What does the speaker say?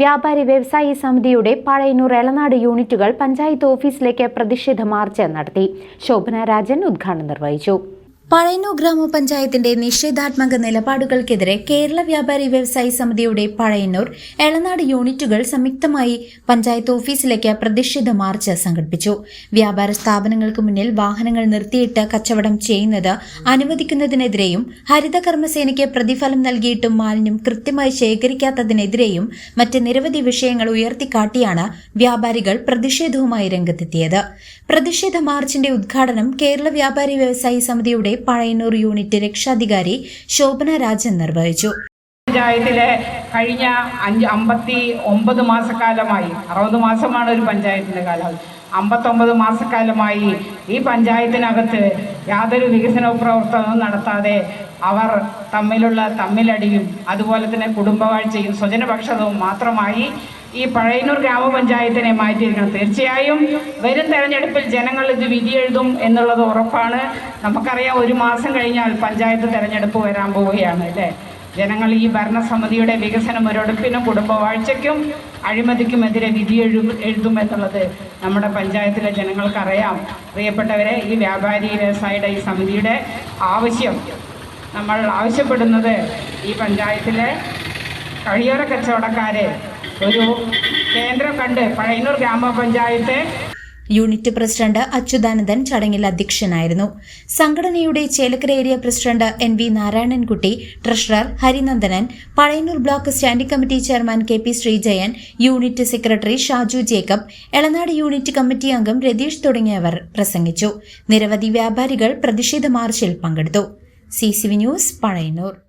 വ്യാപാരി വ്യവസായി സമിതിയുടെ പഴയന്നൂർ എളനാട് യൂണിറ്റുകൾ പഞ്ചായത്ത് ഓഫീസിലേക്ക് പ്രതിഷേധ മാർച്ച് നടത്തി. ശോഭന രാജൻ ഉദ്ഘാടനം നിർവഹിച്ചു. പഴയന്നൂർ ഗ്രാമപഞ്ചായത്തിന്റെ നിഷേധാത്മക നിലപാടുകൾക്കെതിരെ കേരള വ്യാപാരി വ്യവസായി സമിതിയുടെ പഴയന്നൂർ എളനാട് യൂണിറ്റുകൾ സംയുക്തമായി പഞ്ചായത്ത് ഓഫീസിലേക്ക് പ്രതിഷേധ മാർച്ച് സംഘടിപ്പിച്ചു. വ്യാപാര സ്ഥാപനങ്ങൾക്ക് മുന്നിൽ വാഹനങ്ങൾ നിർത്തിയിട്ട് കച്ചവടം ചെയ്യുന്നത് അനുവദിക്കുന്നതിനെതിരെയും ഹരിത കർമ്മസേനയ്ക്ക് പ്രതിഫലം നൽകിയിട്ടും മാലിന്യം കൃത്യമായി ശേഖരിക്കാത്തതിനെതിരെയും മറ്റ് നിരവധി വിഷയങ്ങൾ ഉയർത്തിക്കാട്ടിയാണ് വ്യാപാരികൾ പ്രതിഷേധവുമായി രംഗത്തെത്തിയത്. പ്രതിഷേധ മാർച്ചിന്റെ ഉദ്ഘാടനം കേരള വ്യാപാരി വ്യവസായി സമിതിയുടെ പഴയന്നൂർ യൂണിറ്റ് രക്ഷാധികാരി ശോഭന രാജൻ നിർവഹിച്ചു. പഞ്ചായത്തിലെ കഴിഞ്ഞ അഞ്ച് അമ്പത്തി ഒമ്പത് മാസക്കാലമായി അറുപത് മാസമാണ് ഒരു പഞ്ചായത്തിന്റെ കാലാവധി അമ്പത്തൊമ്പത് മാസക്കാലമായി ഈ പഞ്ചായത്തിനകത്ത് യാതൊരു വികസന പ്രവർത്തനവും നടത്താതെ അവർ തമ്മിലുള്ള തമ്മിലടിയും അതുപോലെ തന്നെ കുടുംബവാഴ്ചയും സ്വജനപക്ഷതവും മാത്രമായി ഈ പഴയന്നൂർ ഗ്രാമപഞ്ചായത്തിനെ മാറ്റിയിരിക്കണം. തീർച്ചയായും വരും തെരഞ്ഞെടുപ്പിൽ ജനങ്ങൾ ഇത് വിധിയെഴുതും എന്നുള്ളത് ഉറപ്പാണ്. നമുക്കറിയാം ഒരു മാസം കഴിഞ്ഞാൽ പഞ്ചായത്ത് തെരഞ്ഞെടുപ്പ് വരാൻ പോവുകയാണ് അല്ലേ? ജനങ്ങൾ ഈ ഭരണസമിതിയുടെ വികസനം ഒരൊടുപ്പിനും കുടുംബവാഴ്ചയ്ക്കും അഴിമതിക്കുമെതിരെ വിധി എഴു എഴുതുമെന്നുള്ളത് നമ്മുടെ പഞ്ചായത്തിലെ ജനങ്ങൾക്കറിയാം. പ്രിയപ്പെട്ടവരെ ഈ വ്യാപാരി വ്യവസായിയുടെ ഈ സമിതിയുടെ ആവശ്യം നമ്മൾ ആവശ്യപ്പെടുന്നത് ഈ പഞ്ചായത്തിലെ കഴിയോര കച്ചവടക്കാരെ ഒരു കേന്ദ്രം കണ്ട് പഴയന്നൂർ ഗ്രാമപഞ്ചായത്ത്. യൂണിറ്റ് പ്രസിഡന്റ് അച്യുതാനന്ദൻ ചടങ്ങിൽ അധ്യക്ഷനായിരുന്നു. സംഘടനയുടെ Chelakkara area president N V Narayanankutty treasurer Harinandanan Pazhayannur block standing committee chairman K P Sreejayan unit secretary Shaju Jacob Elanad unit committee അംഗം രതീഷ് തുടങ്ങിയവർ പ്രസംഗിച്ചു. നിരവധി വ്യാപാരികൾ പ്രതിഷേധ മാർച്ചിൽ പങ്കെടുത്തു. C news Pazhayannur.